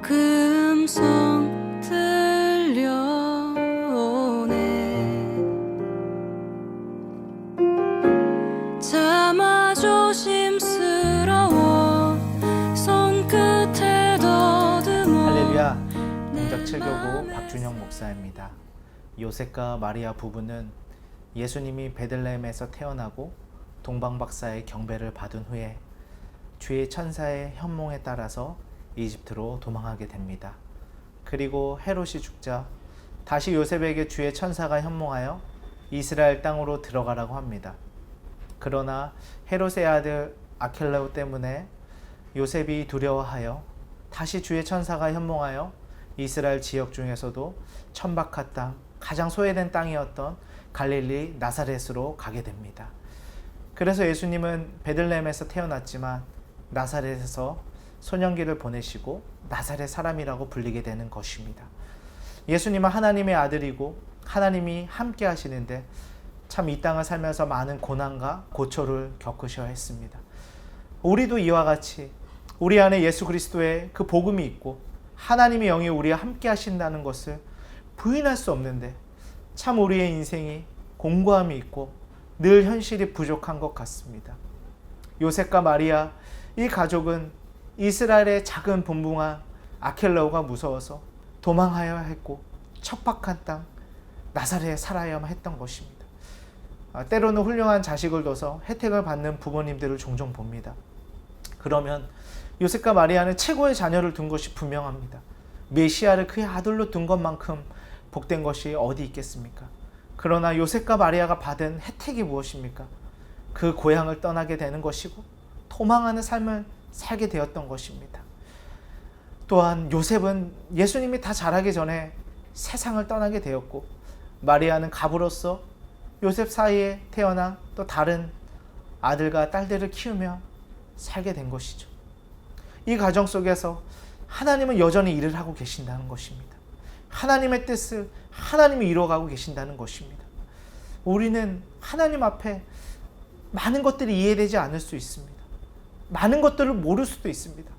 그 음성 들려오네. 차마 조심스러워. 손끝에 더듬어. 할렐루야. 동작 7교구 박준영 목사입니다. 요셉과 마리아 부부는 예수님이 베들레헴에서 태어나고 동방박사의 경배를 받은 후에 주의 천사의 현몽에 따라서 이집트로 도망하게 됩니다. 그리고 헤롯이 죽자 다시 요셉에게 주의 천사가 현몽하여 이스라엘 땅으로 들어가라고 합니다. 그러나 헤롯의 아들 아켈레오 때문에 요셉이 두려워하여 다시 주의 천사가 현몽하여 이스라엘 지역 중에서도 천박한 땅, 가장 소외된 땅이었던 갈릴리 나사렛으로 가게 됩니다. 그래서 예수님은 베들레헴에서 태어났지만 나사렛에서 소년기를 보내시고 나사렛 사람이라고 불리게 되는 것입니다. 예수님은 하나님의 아들이고 하나님이 함께 하시는데 참 이 땅을 살면서 많은 고난과 고초를 겪으셔야 했습니다. 우리도 이와 같이 우리 안에 예수 그리스도의 그 복음이 있고 하나님의 영이 우리와 함께 하신다는 것을 부인할 수 없는데 참 우리의 인생이 공고함이 있고 늘 현실이 부족한 것 같습니다. 요셉과 마리아 이 가족은 이스라엘의 작은 본붕아 아켈라오가 무서워서 도망하여야 했고 척박한 땅 나사렛에 살아야만 했던 것입니다. 아, 때로는 훌륭한 자식을 둬서 혜택을 받는 부모님들을 종종 봅니다. 그러면 요셉과 마리아는 최고의 자녀를 둔 것이 분명합니다. 메시아를 그의 아들로 둔 것만큼 복된 것이 어디 있겠습니까? 그러나 요셉과 마리아가 받은 혜택이 무엇입니까? 그 고향을 떠나게 되는 것이고 도망하는 삶을 살게 되었던 것입니다. 또한 요셉은 예수님이 다 자라기 전에 세상을 떠나게 되었고 마리아는 갑으로서 요셉 사이에 태어나 또 다른 아들과 딸들을 키우며 살게 된 것이죠. 이 과정 속에서 하나님은 여전히 일을 하고 계신다는 것입니다. 하나님의 뜻을 하나님이 이루어가고 계신다는 것입니다. 우리는 하나님 앞에 많은 것들이 이해되지 않을 수 있습니다. 많은 것들을 모를 수도 있습니다.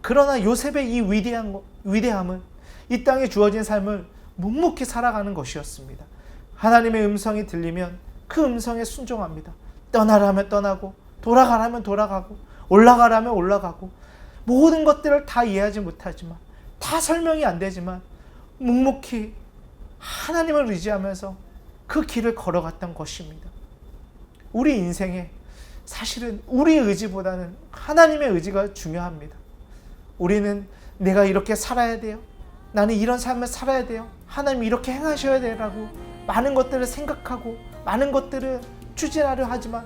그러나 요셉의 이 위대한 거- 위대함은 이 땅에 주어진 삶을 묵묵히 살아가는 것이었습니다. 하나님의 음성이 들리면 그 음성에 순종합니다. 떠나라면 떠나고 돌아가라면 돌아가고 올라가라면 올라가고 모든 것들을 다 이해하지 못하지만 다 설명이 안 되지만 묵묵히 하나님을 의지하면서 그 길을 걸어갔던 것입니다. 우리 인생에 사실은 우리 의지보다는 하나님의 의지가 중요합니다. 우리는 내가 이렇게 살아야 돼요. 나는 이런 삶을 살아야 돼요. 하나님 이렇게 행하셔야 되라고 많은 것들을 생각하고 많은 것들을 추진하려 하지만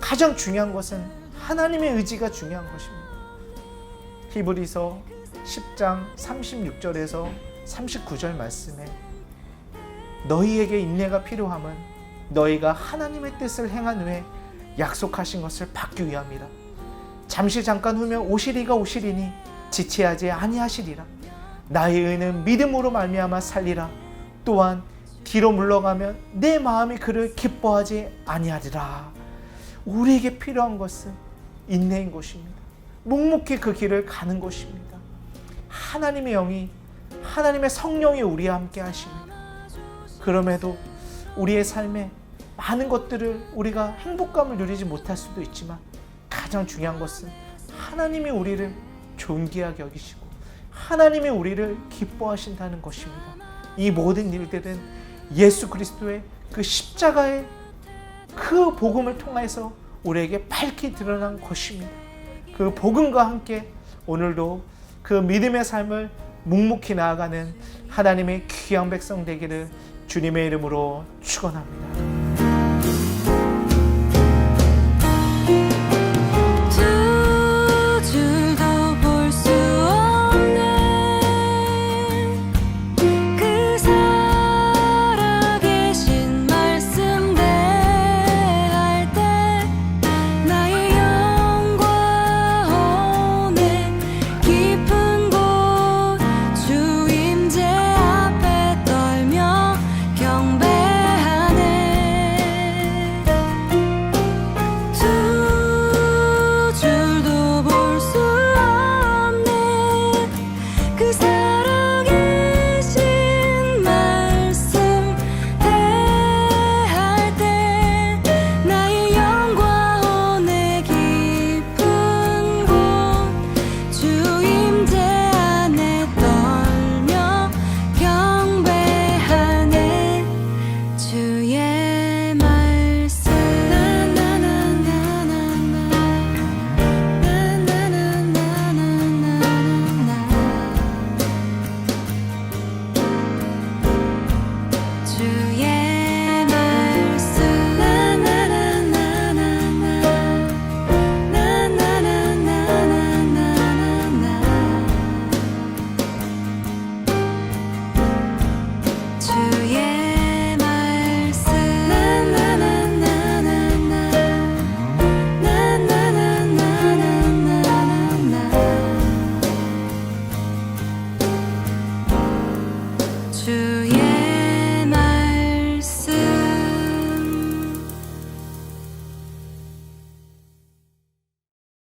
가장 중요한 것은 하나님의 의지가 중요한 것입니다. 히브리서 10장 36절에서 39절 말씀에 너희에게 인내가 필요함은 너희가 하나님의 뜻을 행한 후에 약속하신 것을 받기 위함이라. 잠시 잠깐 후면 오시리가 오시리니 지체하지 아니하시리라. 나의 의는 믿음으로 말미암아 살리라. 또한 뒤로 물러가면 내 마음이 그를 기뻐하지 아니하리라. 우리에게 필요한 것은 인내인 것입니다. 묵묵히 그 길을 가는 것입니다. 하나님의 영이 하나님의 성령이 우리와 함께 하십니다. 그럼에도 우리의 삶에 많은 것들을 우리가 행복감을 누리지 못할 수도 있지만 가장 중요한 것은 하나님이 우리를 존귀하게 여기시고 하나님이 우리를 기뻐하신다는 것입니다. 이 모든 일들은 예수 그리스도의 그 십자가의 그 복음을 통해서 우리에게 밝히 드러난 것입니다. 그 복음과 함께 오늘도 그 믿음의 삶을 묵묵히 나아가는 하나님의 귀한 백성 되기를 주님의 이름으로 축원합니다.